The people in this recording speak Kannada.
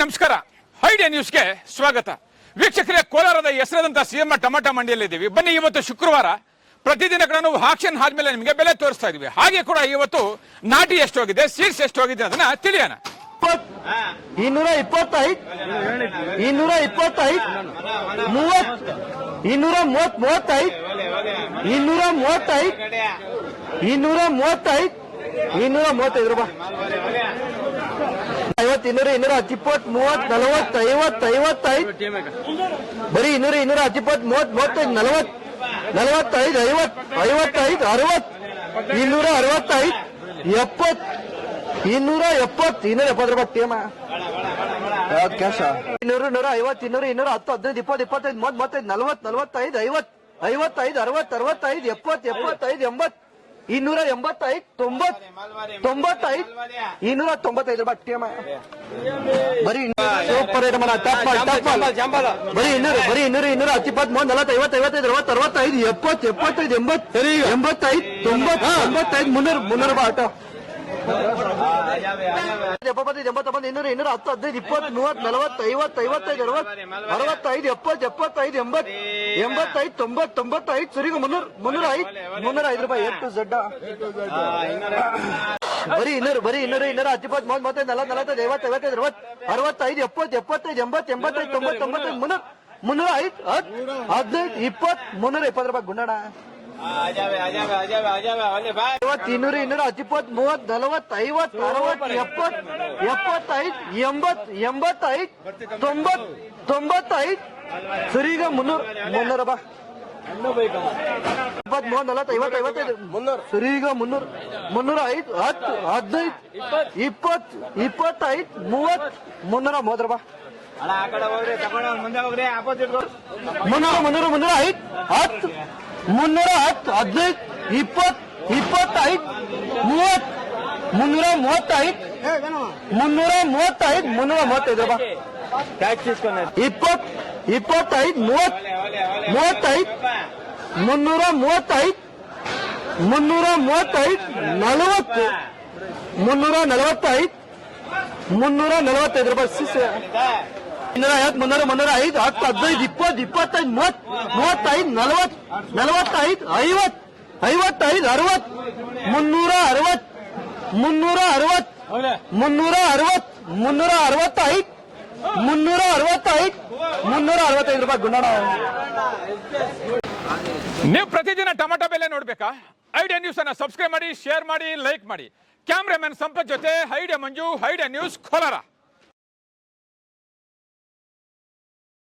ನಮಸ್ಕಾರ ಐಡಿಯಾ ನ್ಯೂಸ್ಗೆ ಸ್ವಾಗತ ವೀಕ್ಷಕರೇ ಕೋಲಾರದ ಹೆಸರಾದಂತಹ ಸಿಎಂ ಟೊಮಾಟೊ ಮಂಡಿಯಲ್ಲಿದ್ದೀವಿ ಬನ್ನಿ ಇವತ್ತು ಶುಕ್ರವಾರ ಪ್ರತಿದಿನ ಕೂಡ ನಾವು ಆಕ್ಷನ್ ಆದ್ಮೇಲೆ ನಿಮಗೆ ಬೆಲೆ ತೋರಿಸ್ತಾ ಇದೀವಿ ಹಾಗೆ ಕೂಡ ಇವತ್ತು ನಾಟಿ ಎಷ್ಟು ಹೋಗಿದೆ ಸೀಡ್ಸ್ ಎಷ್ಟು ಹೋಗಿದೆ ಅದನ್ನ ತಿಳಿಯೋಣ ಇನ್ನೂರ ಇಪ್ಪತ್ತೈದು ಇನ್ನೂರ ಇಪ್ಪತ್ತೈದು ಮೂವತ್ ಇನ್ನೂರ ಮೂವತ್ ಮೂವತ್ತೈದು ಇನ್ನೂರ ಮೂವತ್ತೈದು ಇನ್ನೂರ ಮೂವತ್ತೈದು ಇನ್ನೂರ ಮೂವತ್ತೈದು ರೂಪಾಯಿ ಐವತ್ತು ಇನ್ನೂರ ಇನ್ನೂರ ಹತ್ತಿಪ್ಪತ್ ಮೂವತ್ ನಲವತ್ ಐವತ್ ಐವತ್ತೈದು. ಬರೀ ಇನ್ನೂರ ಇನ್ನೂರ ಹತ್ತಿಪ್ಪತ್ ಮೂವತ್ ಮೂವತ್ತೈದು ನಲವತ್ ನಲವತ್ತೈದು ಐವತ್ ಐವತ್ತೈದು ಅರವತ್ ಇನ್ನೂರ ಅರವತ್ತೈದು ಎಪ್ಪತ್ ಇನ್ನೂರ ಎಪ್ಪತ್ತು ಇನ್ನೂರ ಎಪ್ಪತ್ತು ರೂಪಾಯಿ ಟೇಮ ಕ್ಯಾಶ ಇನ್ನೂರು ನೂರ ಐವತ್ತು, ಇನ್ನೂರು, ಇನ್ನೂರ ಹತ್ತು, ಹದಿನೈದು, ಇಪ್ಪತ್ತು, ಇಪ್ಪತ್ತೈದು, ಮೂವತ್ತು, ಮೂವತ್ತೈದು, ನಲವತ್ತು, ನಲವತ್ತೈದು, ಐವತ್ತು, ಐವತ್ತೈದು, ಅರವತ್ತು, ಅರವತ್ತೈದು, ಎಪ್ಪತ್ತು, ಎಪ್ಪತ್ತೈದು, ಎಂಬತ್ತು ಇನ್ನೂರ ಎಂಬತ್ತೈದು ತೊಂಬತ್ ತೊಂಬತ್ತೈದು ಇನ್ನೂರ ತೊಂಬತ್ತೈದು ರೂಪಾಯಿ ಟೇಮ ಬರೀ ಸೂಪರ್ ಐಟಮ್ ಅಲ್ಲ ಟಪ್ಪಲ್ ಟಪ್ಪಲ್ ಬರೀ ಇನ್ನೂರು ಬರೀ ಇನ್ನೂರು ಇನ್ನೂರ ಹತ್ತು ಇಪ್ಪತ್ತು ಮೂವತ್ತು ನಲವತ್ತು ಐವತ್ತು ಐವತ್ತೈದು ಅರವತ್ತು ಅರವತ್ತೈದು ಎಪ್ಪತ್ತು ಎಪ್ಪತ್ತೈದು ಎಂಬತ್ತು ಎಂಬತ್ತೈದು ತೊಂಬತ್ತು ತೊಂಬತ್ತೈದು ಮುನ್ನೂರು ಮುನ್ನೂರು ರೂಪಾಯಿ ಆಟೋ ಇನ್ನೂರು ಹತ್ತು, ಹದಿನೈದು ಐವತ್ತೈದು, ಅರವತ್ತು, ಅರವತ್ತೈದು, ಎಪ್ಪತ್ತು, ಎಪ್ಪತ್ತೈದು, ಎಂಬತ್ತು, ಎಂಬತ್ತೈದು, ತೊಂಬತ್ತು, ತೊಂಬತ್ತೈದು ಮುನ್ನೂರು, ಮುನ್ನೂರ ಐದು ಮುನ್ನೂರ ಐದು ರೂಪಾಯಿ ಬರೀ ಇನ್ನೂರು ಬರೀ ಇನ್ನೂರು, ಇನ್ನೂರ ಹತ್ತಿಪ್ಪತ್ತು, ಮೂವತ್ತು, ಮೂವತ್ತೈದು, ನಲವತ್ತು, ನಲವತ್ತೈದು, ಐವತ್ತು, ಐವತ್ತೈದು, ಅರವತ್ತು, ಅರವತ್ತೈದು, ಎಪ್ಪತ್ತು, ಎಪ್ಪತ್ತೈದು, ಎಂಬತ್ತು, ಎಂಬತ್ತೈದು ತೊಂಬತ್ತೊಂಬತ್ತೈದು ಮುನ್ನೂರು, ಮುನ್ನೂರ ಐದು, ಹತ್ತು, ಹದಿನೈದು, ಇಪ್ಪತ್ತು, ಮುನ್ನೂರ ಇಪ್ಪತ್ತು ರೂಪಾಯಿ ಗುಂಡಣ ಇನ್ನೂರು, ಇನ್ನೂರ ಹದಿಪ್ಪತ್ ಮೂವತ್ ನಲವತ್ ಐವತ್ ಅರವತ್ ಎಪ್ಪತ್ ಎಪ್ಪತ್ತೈದ್ ಎಂಬತ್ ಎಂಬತ್ತೈದ್ ತೊಂಬತ್ ತೊಂಬತ್ತೈದ್. ಸರಿ, ಈಗ ಮುನ್ನೂರು, ಮುನ್ನೂರ ಬಾ. ಇಪ್ಪತ್ ಮೂವತ್ ನಲವತ್ ಐವತ್ ಐವತ್ತೈದು. ಮುನ್ನೂರ ಸರಿಗ ಮುನ್ನೂರು, ಮುನ್ನೂರ ಐದು, ಹತ್ತು, ಹದಿನೈದು ಇಪ್ಪತ್ ಇಪ್ಪತ್ತೈದು ಮೂವತ್ ಮುನ್ನೂರ, ಮೂವತ್ತರ ರೂಪಾಯಿ ಅಲ್ಲ ಆ ಕಡೆ ಹೋಗ್ರಿ ತಗೊಂಡು ಮುಂದೆ ಹೋಗ್ರಿ ಆಪೋಸಿಟ್ ಮುನ್ನೂರ ಮುನ್ನೂರ ಮುನ್ನೂರ ಐದು ಹತ್ತು ಮುನ್ನೂರ ಹತ್ತು ಹದಿನೈದು ಇಪ್ಪತ್ತು ಇಪ್ಪತ್ತೈದು ಮೂವತ್ತು ಮುನ್ನೂರ ಮೂವತ್ತೈದು ಮುನ್ನೂರ ಮೂವತ್ತೈದು ಮುನ್ನೂರ ಮೂವತ್ತೈದು ರೂಪಾಯಿ ಇಪ್ಪತ್ ಇಪ್ಪತ್ತೈದು ಮೂವತ್ ಮೂವತ್ತೈದು ಮುನ್ನೂರ ಮೂವತ್ತೈದು ಮುನ್ನೂರ ಮೂವತ್ತೈದು ನಲವತ್ತು ಮುನ್ನೂರ ನಲವತ್ತೈದು ಮುನ್ನೂರ ನಲವತ್ತೈದು ರೂಪಾಯಿ. ಸಿಸ್ ಇನ್ನೂರ ಐವತ್ತು ಮುನ್ನೂರ ಮುನ್ನೂರ ಐದು, ಹತ್ತು, ಹದಿನೈದು, ಇಪ್ಪತ್ತು, ಇಪ್ಪತ್ತೈದು ಮೂವತ್ ಮೂವತ್ತೈದು ನಲವತ್ ನಲವತ್ತೈದು ಐವತ್ ಐವತ್ತೈದು ಅರವತ್ ಮುನ್ನೂರ ಅರವತ್ ಮುನ್ನೂರ ಅರವತ್ತು, ಮುನ್ನೂರ ಅರವತ್ ಮುನ್ನೂರ ಅರವತ್ತೈದು ಮುನ್ನೂರ ಅರವತ್ತೈದು ಮುನ್ನೂರ ಅರವತ್ತೈದು ರೂಪಾಯಿ ಗುಂಡಣ ನೀವು ಪ್ರತಿದಿನ ಟೊಮೆಟೊ ಬೆಲೆ ನೋಡ್ಬೇಕಾ? ಐಡಿಯಾ ನ್ಯೂಸ್ ಅನ್ನ ಸಬ್ಸ್ಕ್ರೈಬ್ ಮಾಡಿ ಶೇರ್ ಮಾಡಿ ಲೈಕ್ ಮಾಡಿ. ಕ್ಯಾಮ್ರಾಮನ್ ಸಂಪತ್ ಜೊತೆ, Idea Manju, Idea news Kolar.